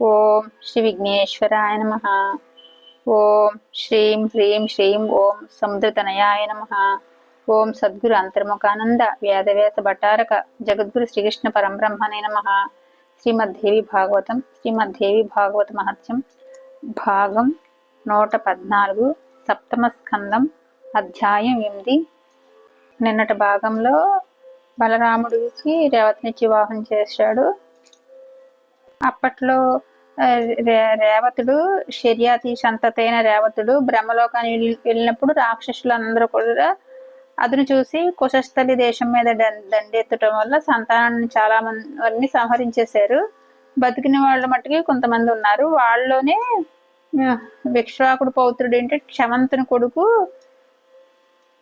ఓం శ్రీ విఘ్నేశ్వరాయ నమ. ఓం శ్రీం హ్రీం శ్రీం ఓం సముద్రతనయాయ నమ. ఓం సద్గురు అంతర్ముఖానంద వేదవ్యాస భటారక జగద్గురు శ్రీకృష్ణ పరంబ్రహ్మణే నమ. శ్రీమద్దేవి భాగవతం శ్రీమద్దేవి భాగవత మహత్యం భాగం నూట పద్నాలుగు సప్తమ స్కందం అధ్యాయం ఎనిమిది. నిన్నటి భాగంలో బలరాముడికి రేవతినిచ్చి వివాహం చేశాడు. అప్పట్లో రేవతుడు శర్యాతి సంతతైన రేవతుడు బ్రహ్మలోకాన్ని వెళ్ళినప్పుడు వెళ్ళినప్పుడు రాక్షసులందరూ కూడా అతను చూసి కుశస్థలి దేశం మీద దండెత్తటం దండెత్తడం వల్ల సంతానాన్ని చాలా మంది సంహరించేశారు. బతికిన వాళ్ళ మట్టుకి కొంతమంది ఉన్నారు. వాళ్ళలోనే విక్ష్వాకుడు పౌత్రుడు ఏంటి క్షమంతుని కొడుకు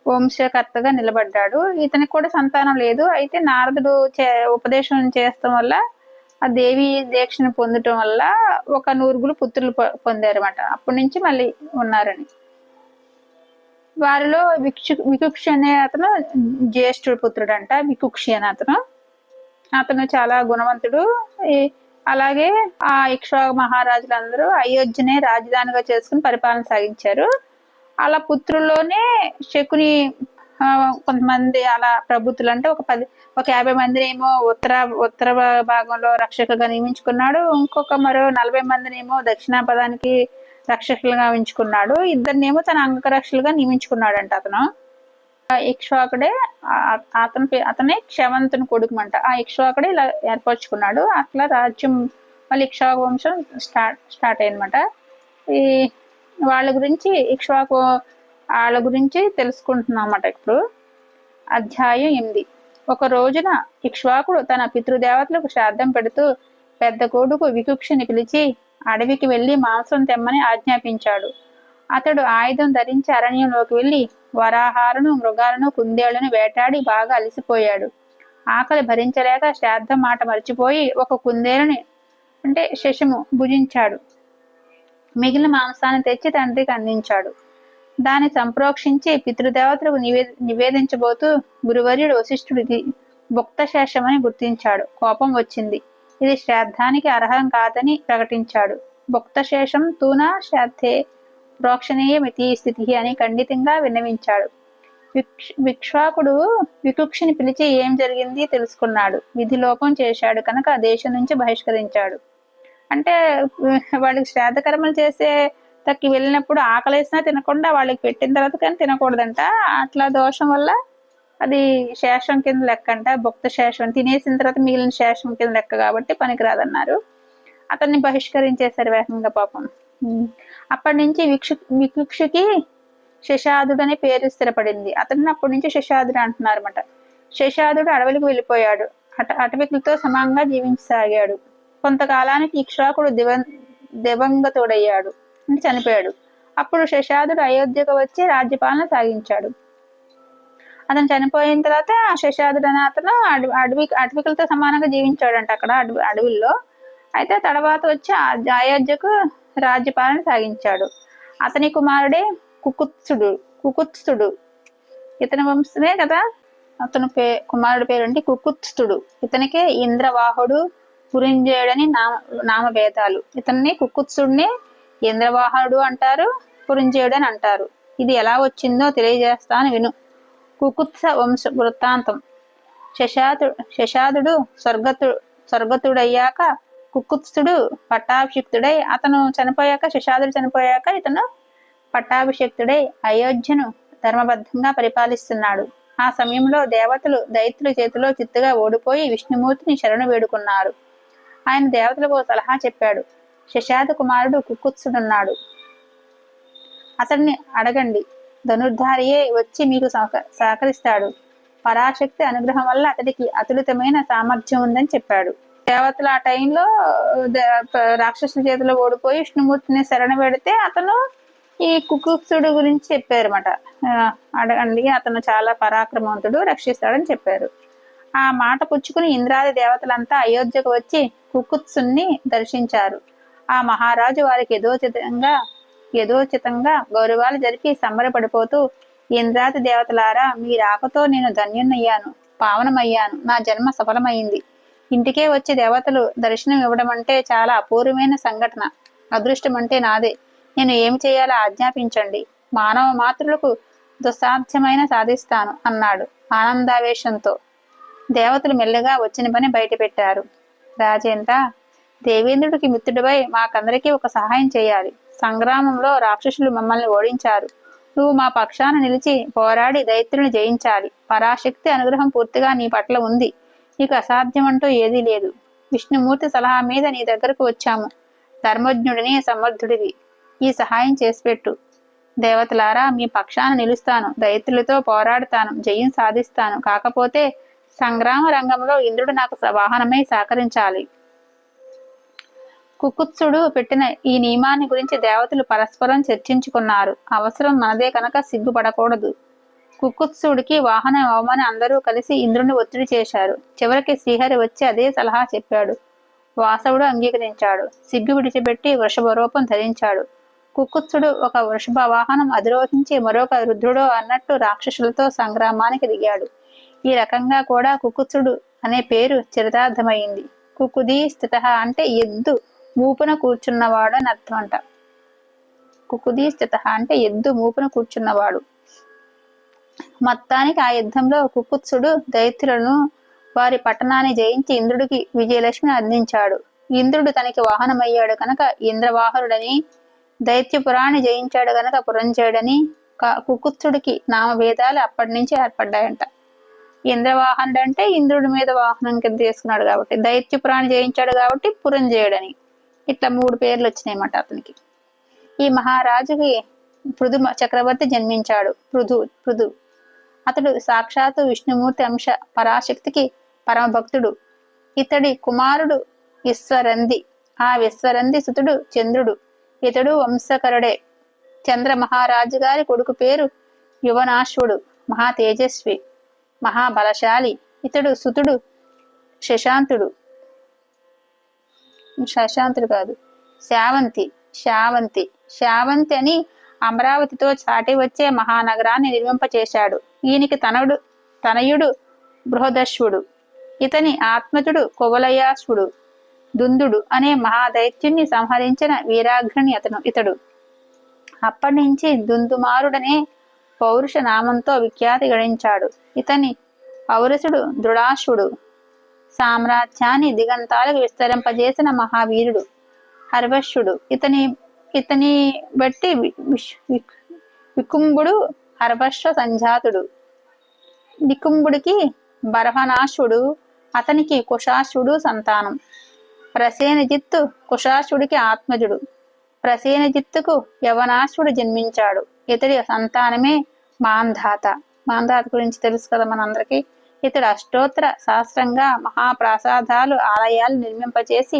వంశకర్తగా నిలబడ్డాడు. ఇతనికి కూడా సంతానం లేదు. అయితే నారదుడు చే ఉపదేశం చేస్తాం వల్ల ఆ దేవి దీక్షను పొందటం వల్ల ఒక నూరుగులు పుత్రులు పొ- పొందారన్నమాట. అప్పటి నుంచి మళ్ళీ ఉన్నారని. వారిలో విక్షు వికుక్షి అనే అతను జ్యేష్ఠుడు పుత్రుడు అంట వికుక్షి అనే అతను. అతను చాలా గుణవంతుడు. అలాగే ఆ ఇక్ష్వాకు మహారాజులందరూ అయోధ్యనే రాజధానిగా చేసుకుని పరిపాలన సాగించారు. అలా పుత్రుల్లోనే శకుని కొంతమంది అలా ప్రభుత్వులు అంటే ఒక పది ఒక యాభై మందిని ఏమో ఉత్తర ఉత్తర భాగంలో రక్షకగా నియమించుకున్నాడు. ఇంకొక మరో నలభై మందిని ఏమో దక్షిణాపదానికి రక్షకులుగా ఉంచుకున్నాడు. ఇద్దరినేమో తన అంగరక్షలుగా నియమించుకున్నాడంట అతను. ఇక్ష్వాకుడే అతను అతని అతనే క్షవంతుని కొడుకుమంట. ఆ ఇక్ష్వాకుడే ఇలా ఏర్పరచుకున్నాడు. అట్లా రాజ్యం మళ్ళీ ఇక్ష్వాకు వంశం స్టార్ట్ స్టార్ట్ అయ్యనమాట ఈ వాళ్ళ గురించి ఇక్ష్వాకు వాళ్ళ గురించి తెలుసుకుంటున్నాం అన్నమాట ఇప్పుడు. అధ్యాయం ఎనిమిది. ఒక రోజున ఇక్ష్వాకుడు తన పితృదేవతలకు శ్రాద్ధం పెడుతూ పెద్ద కొడుకు వికుక్షని పిలిచి అడవికి వెళ్ళి మాంసం తెమ్మని ఆజ్ఞాపించాడు. అతడు ఆయుధం ధరించి అరణ్యంలోకి వెళ్ళి వరాహాలను మృగాలను కుందేళ్ళను వేటాడి బాగా అలసిపోయాడు. ఆకలి భరించలేక శ్రాద్ధం మాట మర్చిపోయి ఒక కుందేలుని అంటే శశము భుజించాడు. మిగిలిన మాంసాన్ని తెచ్చి తండ్రికి అందించాడు. దాన్ని సంప్రోక్షించి పితృదేవతలకు నివే నివేదించబోతూ గురువర్యుడు వశిష్ఠుడికి భుక్త శేషమని గుర్తించాడు. కోపం వచ్చింది. ఇది శ్రాద్ధానికి అర్హం కాదని ప్రకటించాడు. భుక్త శేషం తూనా శ్రాద్ధే ప్రోక్షణీయమితి స్థితి అని ఖండితంగా విన్నవించాడు. విక్ష్ విక్ష్వాకుడు వికుక్షిని పిలిచి ఏం జరిగింది తెలుసుకున్నాడు. విధి లోపం చేశాడు కనుక దేశం నుంచి బహిష్కరించాడు. అంటే వాళ్ళకి శ్రాద్ధ కర్మలు చేసే తక్కి వెళ్ళినప్పుడు ఆకలేసినా తినకుండా వాళ్ళకి పెట్టిన తర్వాత కానీ తినకూడదంట. అట్లా దోషం వల్ల అది శేషం కింద లెక్క అంట భుక్త శేషం. తినేసిన తర్వాత మిగిలిన శేషం కింద లెక్క కాబట్టి పనికిరాదన్నారు. అతన్ని బహిష్కరించేశారు వేగంగా పాపం. అప్పటి నుంచి విక్షు విక్షుకి శశాదుడు అనే పేరు స్థిరపడింది. అతన్ని అప్పటి నుంచి శశాదుడు అంటున్నారు అనమాట శశాదుడు అడవులకు వెళ్ళిపోయాడు. అట అటవికులతో సమానంగా జీవించసాగాడు. కొంతకాలానికి ఇక్ష్వాకుడు దివ దివంగతుడయ్యాడు. చనిపోయాడు. అప్పుడు శశాదుడు అయోధ్యకు వచ్చి రాజ్యపాలన సాగించాడు. అతను చనిపోయిన తర్వాత ఆ శశాదుడు అనే అతను అడవి అడవి అటవికులతో సమానంగా జీవించాడంట అక్కడ అడవి అడవిల్లో. అయితే తర్వాత వచ్చి అయోధ్యకు రాజ్యపాలన సాగించాడు. అతని కుమారుడే కుకుత్సుడు కుకుత్సుడు. ఇతని వంశమే కదా అతని పే కుమారుడి పేరు కుకుత్స్తుడు ఇతనికే ఇంద్రవాహుడు పురింజయుడని నామ నామభేదాలు. ఇతన్ని కుకుత్సుడిని ఇంద్రవాహనుడు అంటారు పురింజేయుడు అని అంటారు. ఇది ఎలా వచ్చిందో తెలియజేస్తాను విను. కుకుత్స వంశ వృత్తాంతం. శశాదు శశాదుడు స్వర్గతు స్వర్గతుడయ్యాక కుకుత్సుడు పట్టాభిషిక్తుడై అతను చనిపోయాక శశాదుడు చనిపోయాక ఇతను పట్టాభిషిక్తుడై అయోధ్యను ధర్మబద్ధంగా పరిపాలిస్తున్నాడు. ఆ సమయంలో దేవతలు దైత్యుల చేతిలో చిత్తుగా ఓడిపోయి విష్ణుమూర్తిని శరణు వేడుకున్నారు. ఆయన దేవతలకు సలహా చెప్పాడు. శశాద కుమారుడు కుకుత్సుడున్నాడు అతన్ని అడగండి. ధనుర్ధారియే వచ్చి మీకు సహక- సహకరిస్తాడు. పరాశక్తి అనుగ్రహం వల్ల అతడికి అతులితమైన సామర్థ్యం ఉందని చెప్పాడు. దేవతలు ఆ టైంలో రాక్షసుల చేతిలో ఓడిపోయి విష్ణుమూర్తిని శరణ పెడితే అతను ఈ కుకుత్సుడు గురించి చెప్పారన్నమాట. అడగండి అతను చాలా పరాక్రమవంతుడు రక్షిస్తాడని చెప్పారు. ఆ మాట పుచ్చుకుని ఇంద్రాది దేవతలంతా అయోధ్యకు వచ్చి కుకుత్సుని దర్శించారు. ఆ మహారాజు వారికి యథోచితంగా యథోచితంగా గౌరవాలు జరిపి సంబరపడిపోతూ ఇంద్రాతి దేవతలారా మీ రాకతో నేను ధన్యున్నయ్యాను పావనమయ్యాను నా జన్మ సఫలమైంది. ఇంటికే వచ్చి దేవతలు దర్శనం ఇవ్వడం అంటే చాలా అపూర్వమైన సంఘటన. అదృష్టం అంటే నాదే. నేను ఏమి చేయాలో ఆజ్ఞాపించండి. మానవ మాతృలకు దుస్సాధ్యమైన సాధిస్తాను అన్నాడు ఆనందావేశంతో. దేవతలు మెల్లగా వచ్చిన పని బయటపెట్టారు. రాజేంద్ర దేవేంద్రుడికి మిత్రుడిపై మాకందరికీ ఒక సహాయం చేయాలి. సంగ్రామంలో రాక్షసులు మమ్మల్ని ఓడించారు. నువ్వు మా పక్షాన నిలిచి పోరాడి దైత్యుని జయించాలి. పరాశక్తి అనుగ్రహం పూర్తిగా నీ పట్ల ఉంది. నీకు అసాధ్యం అంటూ ఏదీ లేదు. విష్ణుమూర్తి సలహా మీద నీ దగ్గరకు వచ్చాము. ధర్మజ్ఞుడిని సమర్థుడివి. ఈ సహాయం చేసిపెట్టు దేవతలారా మీ పక్షాన నిలుస్తాను. దైత్యులతో పోరాడుతాను. జయం సాధిస్తాను. కాకపోతే సంగ్రామ రంగంలో ఇంద్రుడు నాకు వాహనమై సహకరించాలి. కుకుత్సుడు పెట్టిన ఈ నియమాన్ని గురించి దేవతలు పరస్పరం చర్చించుకున్నారు. అవసరం మనదే కనుక సిగ్గుపడకూడదు. కుకుత్సుడికి వాహనం అవమని అందరూ కలిసి ఇంద్రుని ఒత్తిడి చేశారు. చివరికి శ్రీహరి వచ్చి అదే సలహా చెప్పాడు. వాసవుడు అంగీకరించాడు. సిగ్గు విడిచిపెట్టి వృషభ రూపం ధరించాడు. కుకుత్సుడు ఒక వృషభ వాహనం అధిరోహించి మరొక రుద్రుడో అన్నట్టు రాక్షసులతో సంగ్రామానికి దిగాడు. ఈ రకంగా కూడా కుకుత్సుడు అనే పేరు చరితార్థమైంది. కుకుది స్థిత అంటే ఎద్దు మూపున కూర్చున్నవాడు అని అర్థం అంట. కుకుదీ స్థిత అంటే ఎద్దు మూపున కూర్చున్నవాడు. మొత్తానికి ఆ యుద్ధంలో కుకుత్సుడు దైత్యులను వారి పట్టణాన్ని జయించి ఇంద్రుడికి విజయలక్ష్మిని అందించాడు. ఇంద్రుడు తనకి వాహనమయ్యాడు కనుక ఇంద్రవాహనుడని దైత్యపురాన్ని జయించాడు గనక పురంజయుడని కుకుత్సుడికి నామభేదాలు అప్పటి నుంచి ఏర్పడ్డాయంట. ఇంద్రవాహనుడు అంటే ఇంద్రుడి మీద వాహనం కింద తీసుకున్నాడు కాబట్టి దైత్యపురాన్ని జయించాడు కాబట్టి పురంజయుడని. ఇట్లా మూడు పేర్లు వచ్చినాయన్నమాట అతనికి. ఈ మహారాజుకి పృథు చక్రవర్తి జన్మించాడు. పృథు పృథు. అతడు సాక్షాత్తు విష్ణుమూర్తి అంశ పరాశక్తికి పరమభక్తుడు ఇతడి కుమారుడు విశ్వరంది ఆ విశ్వరంది సుతుడు చంద్రుడు. ఇతడు వంశకరుడే. చంద్ర మహారాజు గారి కొడుకు పేరు యువనాశ్వుడు. మహా తేజస్వి. మహాబలశాలి ఇతడు సుతుడు శశాంతుడు. శశాంతుడు కాదు. శావంతి శావంతి శావంతి అని అమరావతితో చాటి వచ్చే మహానగరాన్ని నిర్మింపచేశాడు. ఈయనకి తనడు తనయుడు బృహదశ్వుడు. ఇతని ఆత్మజుడు కువలయాశ్వుడు దుందుడు అనే మహాదైత్యుణ్ణి సంహరించిన వీరాగ్రణి అతను ఇతడు. అప్పటి నుంచి దుందుమారుడనే పౌరుష నామంతో విఖ్యాతి గడించాడు ఇతని పౌరుషుడు దృఢాశుడు సామ్రాజ్యాన్ని దిగంతాలకు విస్తరింపజేసిన మహావీరుడు హర్వశుడు. ఇతని ఇతని బట్టి వికుంభుడు హర్వశ్వ సంజాతుడు. నికుంభుడికి బర్హనాశుడు అతనికి కుషాశుడు సంతానం. ప్రసేనజిత్తు కుషాశుడికి ఆత్మజుడు. ప్రసేనజిత్తుకు యవనాశుడు జన్మించాడు. ఇతడి సంతానమే మాంధాత. మాంధాత గురించి తెలుసు కదా మనందరికీ. ఇతడు అష్టోత్తర శాస్త్రంగా మహాప్రాసాదాలు ఆలయాలు నిర్మింపచేసి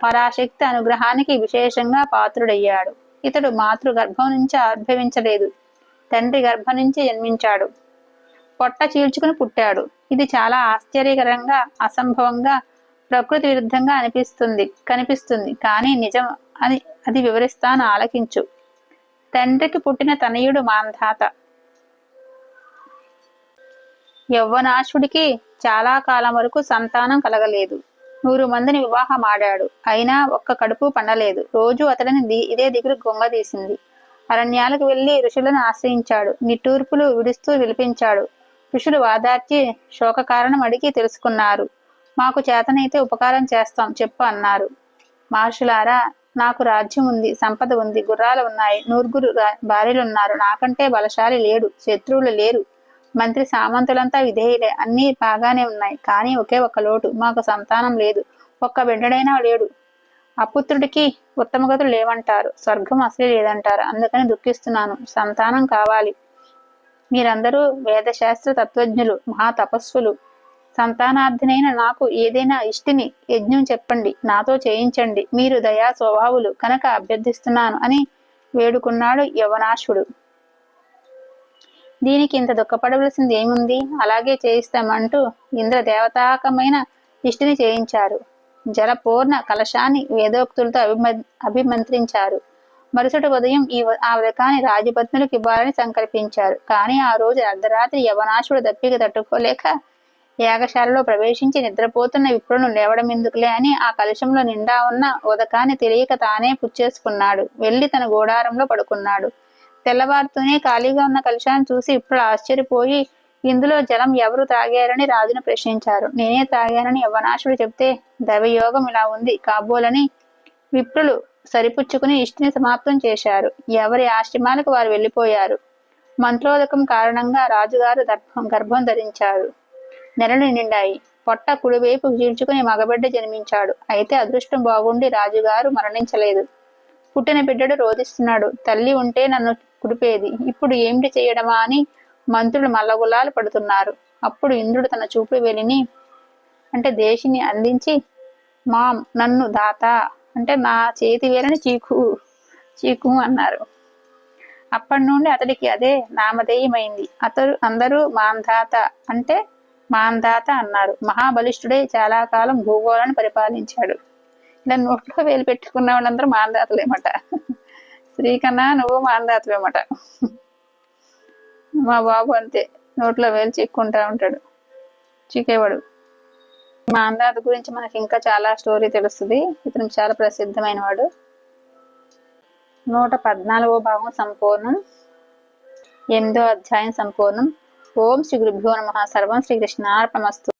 పరాశక్తి అనుగ్రహానికి విశేషంగా పాత్రుడయ్యాడు. ఇతడు మాతృ గర్భం నుంచి ఆవిర్భవించలేదు. తండ్రి గర్భం నుంచి జన్మించాడు. పొట్ట చీల్చుకుని పుట్టాడు. ఇది చాలా ఆశ్చర్యకరంగా అసంభవంగా ప్రకృతి విరుద్ధంగా అనిపిస్తుంది కనిపిస్తుంది. కానీ నిజం అని అది వివరిస్తాను ఆలకించు. తండ్రికి పుట్టిన తనయుడు మాంధాత. యవ్వనాశుడికి చాలా కాలం వరకు సంతానం కలగలేదు. నూరు మందిని వివాహం ఆడాడు అయినా ఒక్క కడుపు పండలేదు. రోజు అతడిని ఇదే దిగులు గొంగదీసింది అరణ్యాలకు వెళ్ళి ఋషులను ఆశ్రయించాడు. నిట్టూర్పులు విడుస్తూ విలిపించాడు. ఋషులు వాదార్చి శోక కారణం అడిగి తెలుసుకున్నారు. మాకు చేతనైతే ఉపకారం చేస్తాం చెప్పు అన్నారు. మహర్షులారా నాకు రాజ్యం ఉంది సంపద ఉంది గుర్రాలు ఉన్నాయి నూరుగురు భార్యలున్నారు. నాకంటే బలశాలి లేడు శత్రువులు లేరు. మంత్రి సామంతులంతా విధేయులే. అన్నీ బాగానే ఉన్నాయి. కానీ ఒకే ఒక లోటు. మాకు సంతానం లేదు. ఒక్క బిడ్డడైనా లేడు. అపుత్రుడికి ఉత్తమగతులు లేవంటారు. స్వర్గం అసలే లేదంటారు. అందుకని దుఃఖిస్తున్నాను. సంతానం కావాలి. మీరందరూ వేదశాస్త్ర తత్వజ్ఞులు మహా తపస్సులు సంతానార్థినైన నాకు ఏదైనా ఇష్టిని యజ్ఞం చెప్పండి. నాతో చేయించండి. మీరు దయా స్వభావులు కనుక అభ్యర్థిస్తున్నాను అని వేడుకున్నాడు యవనాశుడు. దీనికి ఇంత దుఃఖపడవలసింది ఏముంది? అలాగే చేయిస్తామంటూ ఇంద్ర దేవతాకమైన ఇష్టిని చేయించారు. జలపూర్ణ కలశాన్ని వేదోక్తులతో అభిమ అభిమంత్రించారు. మరుసటి ఉదయం ఈ ఆ వ్రతాన్ని రాజపత్నులకు ఇవ్వాలని సంకల్పించారు. కానీ ఆ రోజు అర్ధరాత్రి యవనాశుడు దప్పిక తట్టుకోలేక యాగశాలలో ప్రవేశించి నిద్రపోతున్న విప్రును లేవడం ఎందుకులే అని ఆ కలశంలో నిండా ఉన్న ఉదకాన్ని తెలియక తానే పుచ్చేసుకున్నాడు. వెళ్ళి తన గోడారంలో పడుకున్నాడు. తెల్లవారుతూనే ఖాళీగా ఉన్న కలుషాన్ని చూసి ఇప్పుడు ఆశ్చర్యపోయి ఇందులో జలం ఎవరు తాగారని రాజును ప్రశ్నించారు. నేనే తాగానని యవనాశుడు చెప్తే దైవయోగం ఇలా ఉంది. కాబోలని విప్రులు సరిపుచ్చుకుని ఇష్టిని సమాప్తం చేశారు. ఎవరి ఆశ్రమాలకు వారు వెళ్ళిపోయారు? మంత్రోదకం కారణంగా రాజుగారు దర్భం గర్భం ధరించారు. నెలలు నిండాయి. పొట్ట కుడివైపు చీల్చుకుని మగబిడ్డ జన్మించాడు. అయితే అదృష్టం బాగుండి రాజుగారు మరణించలేదు. పుట్టిన బిడ్డడు రోధిస్తున్నాడు. తల్లి ఉంటే నన్ను కుడిపేది. ఇప్పుడు ఏమిటి చేయడమా అని మంత్రులు మల్లగులాలు పడుతున్నారు. అప్పుడు ఇంద్రుడు తన చూపు వెలిని అంటే దేశిని అందించి మామ్ నన్ను దాత అంటే నా చేతి వేలని చీకు చీకు అన్నారు. అప్పటి నుండి అతడికి అదే నామధేయమైంది. అతడు అందరూ మాంధాత అంటే మాంధాత అన్నారు. మహాబలిష్ఠుడే చాలా కాలం భూగోళాన్ని పరిపాలించాడు. ఇలా నోట్లో వేలు పెట్టుకున్న వాళ్ళందరూ మాందాతలేమట శ్రీకన్నా నువ్వు మాందాతలేమట మా బాబు అంతే నోట్లో వేలు చిక్కుంటా ఉంటాడు. చిక్కేవాడు. మా అందాత గురించి మనకి ఇంకా చాలా స్టోరీ తెలుస్తుంది. ఇతను చాలా ప్రసిద్ధమైన వాడు. నూట పద్నాలుగో భాగం సంపూర్ణం. ఎనిమిదో అధ్యాయం సంపూర్ణం. ఓం శ్రీ గురుభ్యో నమ. సర్వం శ్రీకృష్ణార్పణమస్తు